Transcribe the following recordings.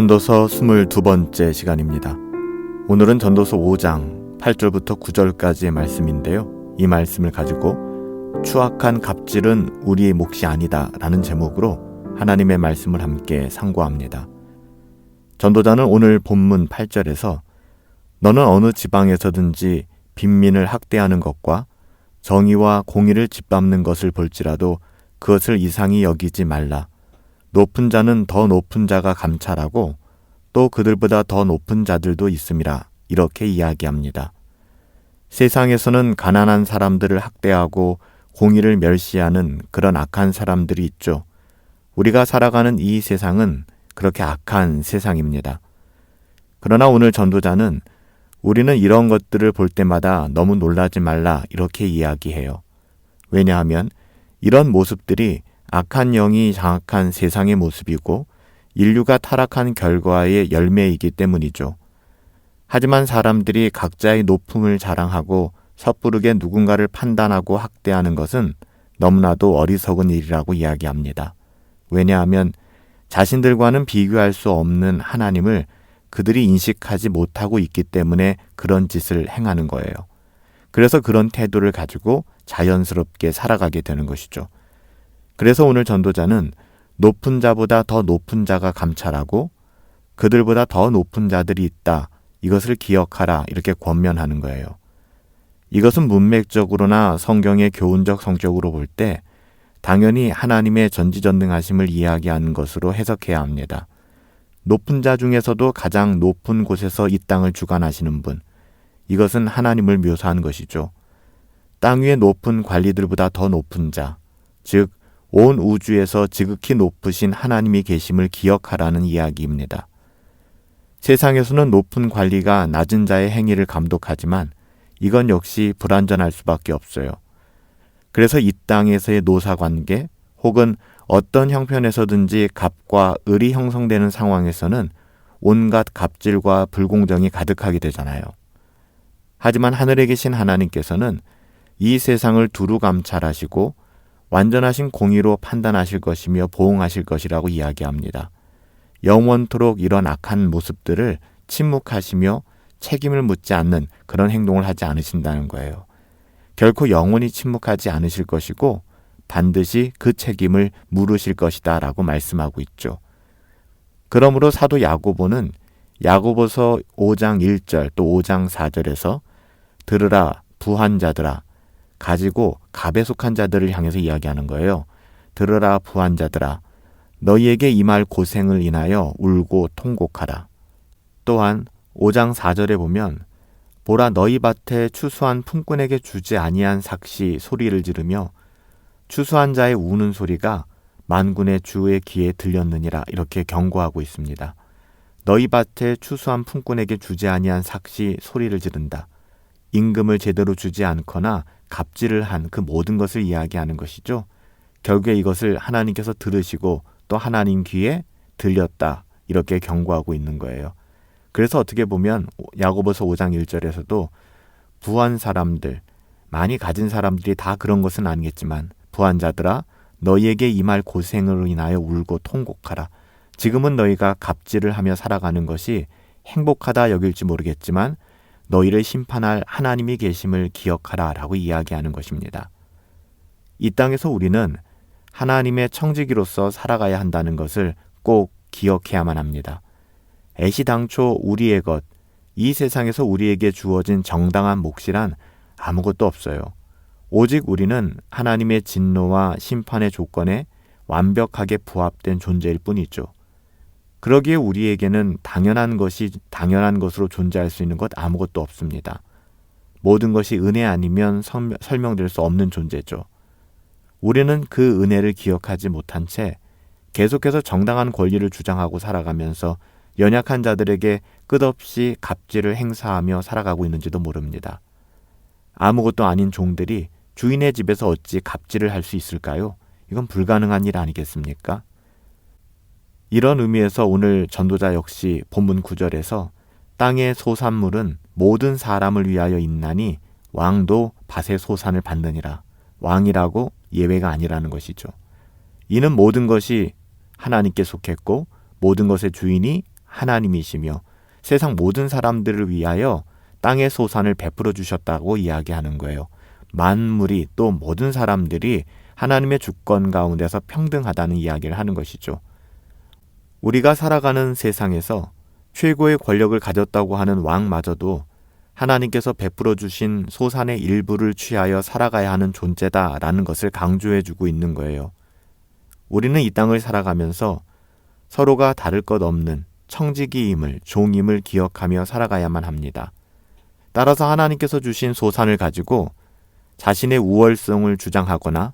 전도서 22번째 시간입니다. 오늘은 전도서 5장 8절부터 9절까지의 말씀인데요. 이 말씀을 가지고 추악한 갑질은 우리의 몫이 아니다 라는 제목으로 하나님의 말씀을 함께 상고합니다. 전도자는 오늘 본문 8절에서 너는 어느 지방에서든지 빈민을 학대하는 것과 정의와 공의를 짓밟는 것을 볼지라도 그것을 이상히 여기지 말라. 높은 자는 더 높은 자가 감찰하고 또 그들보다 더 높은 자들도 있음이라 이렇게 이야기합니다. 세상에서는 가난한 사람들을 학대하고 공의를 멸시하는 그런 악한 사람들이 있죠. 우리가 살아가는 이 세상은 그렇게 악한 세상입니다. 그러나 오늘 전도자는 우리는 이런 것들을 볼 때마다 너무 놀라지 말라 이렇게 이야기해요. 왜냐하면 이런 모습들이 악한 영이 장악한 세상의 모습이고 인류가 타락한 결과의 열매이기 때문이죠. 하지만 사람들이 각자의 높음을 자랑하고 섣부르게 누군가를 판단하고 학대하는 것은 너무나도 어리석은 일이라고 이야기합니다. 왜냐하면 자신들과는 비교할 수 없는 하나님을 그들이 인식하지 못하고 있기 때문에 그런 짓을 행하는 거예요. 그래서 그런 태도를 가지고 자연스럽게 살아가게 되는 것이죠. 그래서 오늘 전도자는 높은 자보다 더 높은 자가 감찰하고 그들보다 더 높은 자들이 있다. 이것을 기억하라. 이렇게 권면하는 거예요. 이것은 문맥적으로나 성경의 교훈적 성격으로 볼 때 당연히 하나님의 전지전능하심을 이야기하는 것으로 해석해야 합니다. 높은 자 중에서도 가장 높은 곳에서 이 땅을 주관하시는 분. 이것은 하나님을 묘사하는 것이죠. 땅 위의 높은 관리들보다 더 높은 자, 즉, 온 우주에서 지극히 높으신 하나님이 계심을 기억하라는 이야기입니다. 세상에서는 높은 관리가 낮은 자의 행위를 감독하지만 이건 역시 불완전할 수밖에 없어요. 그래서 이 땅에서의 노사 관계 혹은 어떤 형편에서든지 갑과 을이 형성되는 상황에서는 온갖 갑질과 불공정이 가득하게 되잖아요. 하지만 하늘에 계신 하나님께서는 이 세상을 두루 감찰하시고 완전하신 공의로 판단하실 것이며 보응하실 것이라고 이야기합니다. 영원토록 이런 악한 모습들을 침묵하시며 책임을 묻지 않는 그런 행동을 하지 않으신다는 거예요. 결코 영원히 침묵하지 않으실 것이고 반드시 그 책임을 물으실 것이다 라고 말씀하고 있죠. 그러므로 사도 야고보는 야고보서 5장 1절 또 5장 4절에서 들으라 부한 자들아 가지고 갑에 속한 자들을 향해서 이야기하는 거예요. 들으라 부한 자들아 너희에게 이말 고생을 인하여 울고 통곡하라. 또한 5장 4절에 보면 보라 너희 밭에 추수한 품꾼에게 주지 아니한 삭시 소리를 지르며 추수한 자의 우는 소리가 만군의 주의 귀에 들렸느니라 이렇게 경고하고 있습니다. 너희 밭에 추수한 품꾼에게 주지 아니한 삭시 소리를 지른다. 임금을 제대로 주지 않거나 갑질을 한 그 모든 것을 이야기하는 것이죠. 결국에 이것을 하나님께서 들으시고 또 하나님 귀에 들렸다. 이렇게 경고하고 있는 거예요. 그래서 어떻게 보면 야고보서 5장 1절에서도 부한 사람들, 많이 가진 사람들이 다 그런 것은 아니겠지만 부한 자들아 너희에게 이말 고생으로 인하여 울고 통곡하라. 지금은 너희가 갑질을 하며 살아가는 것이 행복하다 여길지 모르겠지만 너희를 심판할 하나님이 계심을 기억하라 라고 이야기하는 것입니다. 이 땅에서 우리는 하나님의 청지기로서 살아가야 한다는 것을 꼭 기억해야만 합니다. 애시당초 우리의 것, 이 세상에서 우리에게 주어진 정당한 몫이란 아무것도 없어요. 오직 우리는 하나님의 진노와 심판의 조건에 완벽하게 부합된 존재일 뿐이죠. 그러기에 우리에게는 당연한 것이 당연한 것으로 존재할 수 있는 것 아무것도 없습니다. 모든 것이 은혜 아니면 설명될 수 없는 존재죠. 우리는 그 은혜를 기억하지 못한 채 계속해서 정당한 권리를 주장하고 살아가면서 연약한 자들에게 끝없이 갑질을 행사하며 살아가고 있는지도 모릅니다. 아무것도 아닌 종들이 주인의 집에서 어찌 갑질을 할 수 있을까요? 이건 불가능한 일 아니겠습니까? 이런 의미에서 오늘 전도자 역시 본문 구절에서 땅의 소산물은 모든 사람을 위하여 있나니 왕도 밭의 소산을 받느니라. 왕이라고 예외가 아니라는 것이죠. 이는 모든 것이 하나님께 속했고 모든 것의 주인이 하나님이시며 세상 모든 사람들을 위하여 땅의 소산을 베풀어 주셨다고 이야기하는 거예요. 만물이 또 모든 사람들이 하나님의 주권 가운데서 평등하다는 이야기를 하는 것이죠. 우리가 살아가는 세상에서 최고의 권력을 가졌다고 하는 왕마저도 하나님께서 베풀어 주신 소산의 일부를 취하여 살아가야 하는 존재다라는 것을 강조해 주고 있는 거예요. 우리는 이 땅을 살아가면서 서로가 다를 것 없는 청지기임을, 종임을 기억하며 살아가야만 합니다. 따라서 하나님께서 주신 소산을 가지고 자신의 우월성을 주장하거나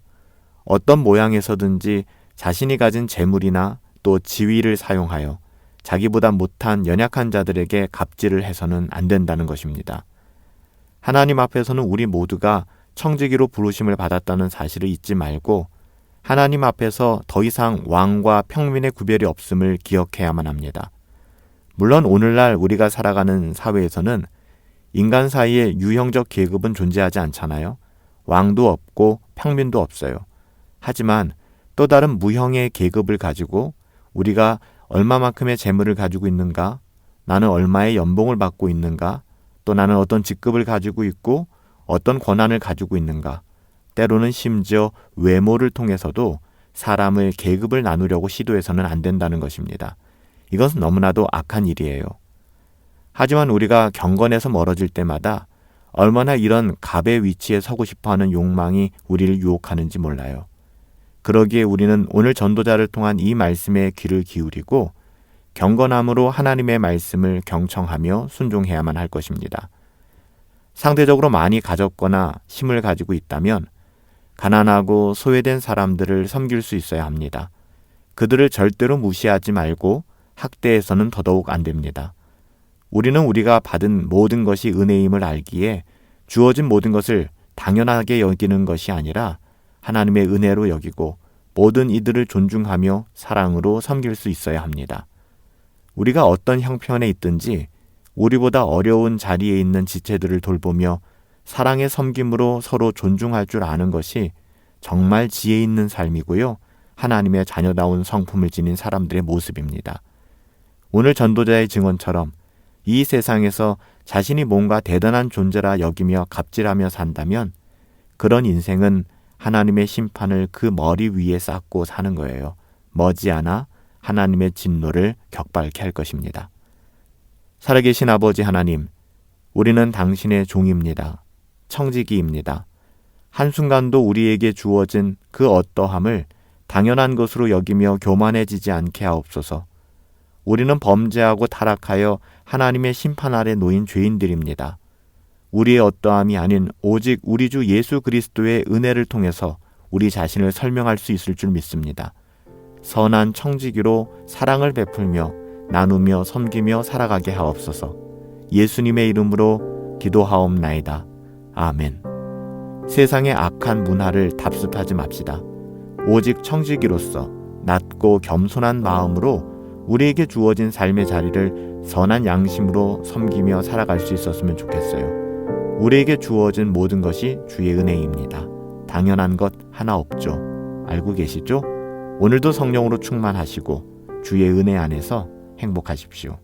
어떤 모양에서든지 자신이 가진 재물이나 또 지위를 사용하여 자기보다 못한 연약한 자들에게 갑질을 해서는 안 된다는 것입니다. 하나님 앞에서는 우리 모두가 청지기로 부르심을 받았다는 사실을 잊지 말고 하나님 앞에서 더 이상 왕과 평민의 구별이 없음을 기억해야만 합니다. 물론 오늘날 우리가 살아가는 사회에서는 인간 사이에 유형적 계급은 존재하지 않잖아요. 왕도 없고 평민도 없어요. 하지만 또 다른 무형의 계급을 가지고 우리가 얼마만큼의 재물을 가지고 있는가, 나는 얼마의 연봉을 받고 있는가, 또 나는 어떤 직급을 가지고 있고 어떤 권한을 가지고 있는가, 때로는 심지어 외모를 통해서도 사람을 계급을 나누려고 시도해서는 안 된다는 것입니다. 이것은 너무나도 악한 일이에요. 하지만 우리가 경건에서 멀어질 때마다 얼마나 이런 갑의 위치에 서고 싶어 하는 욕망이 우리를 유혹하는지 몰라요. 그러기에 우리는 오늘 전도자를 통한 이 말씀에 귀를 기울이고 경건함으로 하나님의 말씀을 경청하며 순종해야만 할 것입니다. 상대적으로 많이 가졌거나 힘을 가지고 있다면 가난하고 소외된 사람들을 섬길 수 있어야 합니다. 그들을 절대로 무시하지 말고 학대해서는 더더욱 안 됩니다. 우리는 우리가 받은 모든 것이 은혜임을 알기에 주어진 모든 것을 당연하게 여기는 것이 아니라 하나님의 은혜로 여기고 모든 이들을 존중하며 사랑으로 섬길 수 있어야 합니다. 우리가 어떤 형편에 있든지 우리보다 어려운 자리에 있는 지체들을 돌보며 사랑의 섬김으로 서로 존중할 줄 아는 것이 정말 지혜 있는 삶이고요. 하나님의 자녀다운 성품을 지닌 사람들의 모습입니다. 오늘 전도자의 증언처럼 이 세상에서 자신이 뭔가 대단한 존재라 여기며 갑질하며 산다면 그런 인생은 하나님의 심판을 그 머리 위에 쌓고 사는 거예요. 머지않아 하나님의 진노를 격발케 할 것입니다. 살아계신 아버지 하나님, 우리는 당신의 종입니다. 청지기입니다. 한순간도 우리에게 주어진 그 어떠함을 당연한 것으로 여기며 교만해지지 않게 하옵소서. 우리는 범죄하고 타락하여 하나님의 심판 아래 놓인 죄인들입니다. 우리의 어떠함이 아닌 오직 우리 주 예수 그리스도의 은혜를 통해서 우리 자신을 설명할 수 있을 줄 믿습니다. 선한 청지기로 사랑을 베풀며 나누며 섬기며 살아가게 하옵소서. 예수님의 이름으로 기도하옵나이다. 아멘. 세상의 악한 문화를 답습하지 맙시다. 오직 청지기로서 낮고 겸손한 마음으로 우리에게 주어진 삶의 자리를 선한 양심으로 섬기며 살아갈 수 있었으면 좋겠어요. 우리에게 주어진 모든 것이 주의 은혜입니다. 당연한 것 하나 없죠. 알고 계시죠? 오늘도 성령으로 충만하시고 주의 은혜 안에서 행복하십시오.